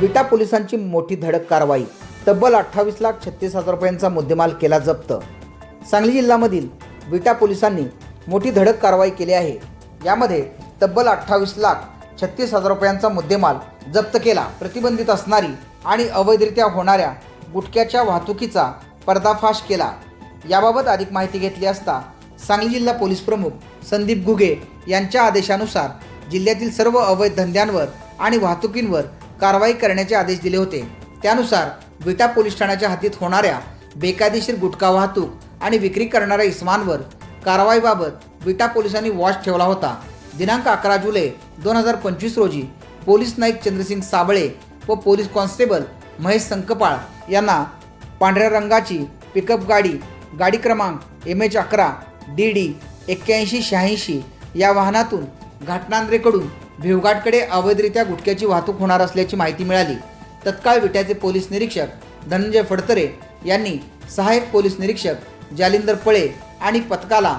विटा पोलिसांची मोठी धडक कारवाई. तब्बल अठ्ठावीस लाख छत्तीस हजार रुपयांचा मुद्देमाल केला जप्त. सांगली जिल्ह्यामधील विटा पोलिसांनी मोठी धडक कारवाई केली आहे. यामध्ये तब्बल अठ्ठावीस लाख छत्तीस हजार रुपयांचा मुद्देमाल जप्त केला. प्रतिबंधित असणारी आणि अवैधरित्या होणाऱ्या गुटख्याच्या वाहतुकीचा पर्दाफाश केला. याबाबत अधिक माहिती घेतली असता सांगली जिल्हा पोलीस प्रमुख संदीप गुगे यांच्या आदेशानुसार जिल्ह्यातील सर्व अवैध धंद्यांवर आणि वाहतुकींवर कारवाई करण्याचे आदेश दिले होते. त्यानुसार विटा पोलीस ठाण्याच्या हातीत होणाऱ्या बेकायदेशीर गुटखा वाहतूक आणि विक्री करणाऱ्या इस्मानवर कारवाईबाबत विटा पोलिसांनी वॉच ठेवला होता. दिनांक अकरा जुलै दोन हजार पंचवीस रोजी पोलीस नाईक चंद्रसिंग साबळे व पोलीस कॉन्स्टेबल महेश संकपाळ यांना पांढऱ्या रंगाची पिकअप गाडी गाडी क्रमांक एम एच अकरा डी डी एक्क्याऐंशी शहाऐंशी या वाहनातून घाटनांद्रेकडून भिवघाटकडे अवैधरित्या गुटख्याची वाहतूक होणार असल्याची माहिती मिळाली. तत्काळ विट्याचे पोलीस निरीक्षक धनंजय फडतरे यांनी सहाय्यक पोलीस निरीक्षक जालिंदर पळे आणि पथकाला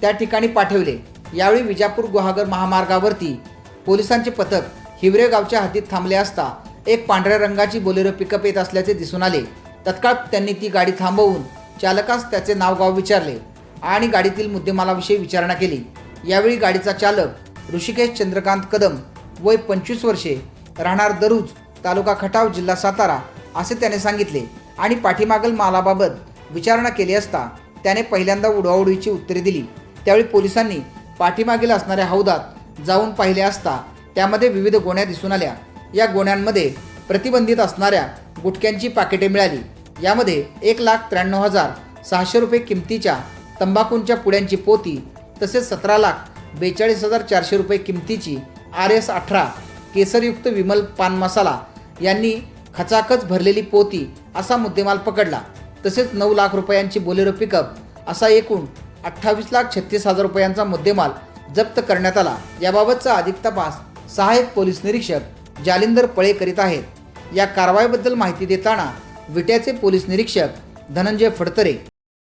त्या ठिकाणी पाठवले. यावेळी विजापूर गुहागर महामार्गावरती पोलिसांचे पथक हिवरे गावच्या हद्दीत थांबले असता एक पांढऱ्या रंगाची बोलेरो पिकअप येत असल्याचे दिसून आले. तत्काळ त्यांनी ती गाडी थांबवून चालकास त्याचे नाव गाव विचारले आणि गाडीतील मुद्देमालाविषयी विचारणा केली. यावेळी गाडीचा चालक ऋषिकेश चंद्रकांत कदम वय पंचवीस वर्षे राहणार दरुज तालुका खटाव जिल्हा सातारा असे त्याने सांगितले. आणि पाठीमागल मालाबाबत विचारणा केली असता त्याने पहिल्यांदा उडवाउडीची उत्तरे दिली. त्यावेळी पोलिसांनी पाठीमागील असणाऱ्या हौदात जाऊन पाहिले असता त्यामध्ये विविध गोण्या दिसून आल्या. या गोण्यांमध्ये प्रतिबंधित असणाऱ्या गुटख्यांची पाकिटे मिळाली. यामध्ये एक लाख त्र्याण्णव हजार सहाशे रुपये किमतीच्या तंबाखूंच्या पुड्यांची पोती तसेच सतरा लाख बेचाळीस हजार चारशे रुपये किमतीची आर एस अठरा केसरयुक्त विमल पान मसाला यांनी खचाखच भरलेली पोती असा मुद्देमाल पकडला. तसेच नऊ लाख रुपयांची बोलेरो पिकअप असा एकूण अठ्ठावीस लाख छत्तीस हजार रुपयांचा मुद्देमाल जप्त करण्यात आला. याबाबतचा अधिक तपास सहाय्यक पोलीस निरीक्षक जालिंदर पळे करीत आहेत. या कारवाईबद्दल माहिती देताना विट्याचे पोलीस निरीक्षक धनंजय फडतरे.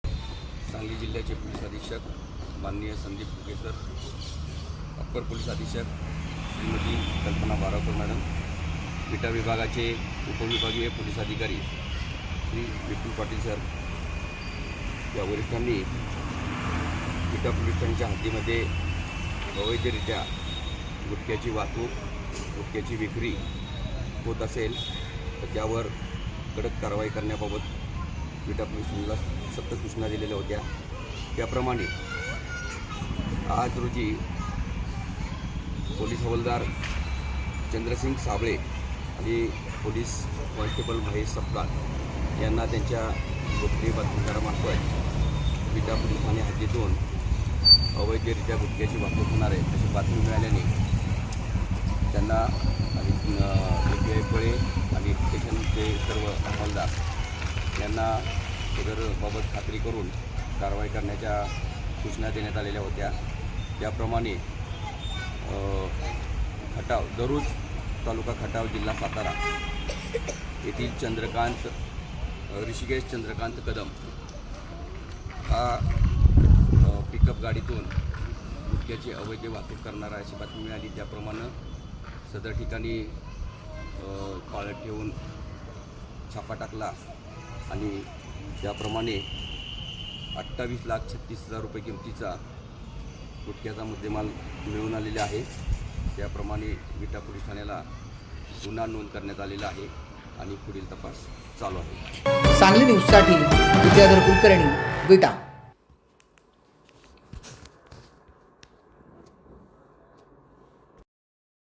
सांगली जिल्ह्याचे पोलीस अधीक्षक माननीय संदीप फुकेसर अप्पर पोलीस अधीक्षक श्रीमती कल्पना बारावकर मॅडम विटा विभागाचे उपविभागीय पोलीस अधिकारी श्री विपुल पाटील सर या वरिष्ठांनी विटा पोलीस ठाण्याच्या हद्दीमध्ये अवैधरित्या गुटख्याची वाहतूक गुटख्याची विक्री होत असेल तर त्यावर कडक कारवाई करण्याबाबत विटा पोलीस स्टेशनला सक्त सूचना दिलेल्या होत्या. त्याप्रमाणे आज रोजी पोलीस हवालदार चंद्रसिंग साबळे आणि पोलीस कॉन्स्टेबल महेश सपकाळ यांना त्यांच्या गोपनीय बातमीदारामार्फत विटा पोलीस ठाणे हद्दीतून अवैधरित्या गुटख्याची वाहतूक होणार आहे अशी बातमी मिळाल्याने त्यांना आणि एफ पळे आणि स्टेशनचे सर्व हवालदार यांना सदरबाबत खात्री करून कारवाई करण्याच्या सूचना देण्यात आलेल्या होत्या. त्याप्रमाणे खटाव दररोज तालुका खटाव जिल्हा सातारा येथील चंद्रकांत ऋषिकेश चंद्रकांत कदम हा पिकअप गाडीतून गुटख्याची अवैध वाहतूक करणारा अशी बातमी मिळाली. त्याप्रमाणे सदर ठिकाणी पाळत ठेवून छापा टाकला आणि त्याप्रमाणे अठ्ठावीस लाख छत्तीस हजार रुपये किमतीचा गुटख्याचा मुद्देमाल मिळून आलेला आहे. त्याप्रमाणे विटा पोलीस ठाण्याला गुन्हा नोंद करण्यात आलेला आहे आणि पुढील तपास चालू आहे. सांगली न्यूजसाठी विद्याधर कुलकर्णी विटा.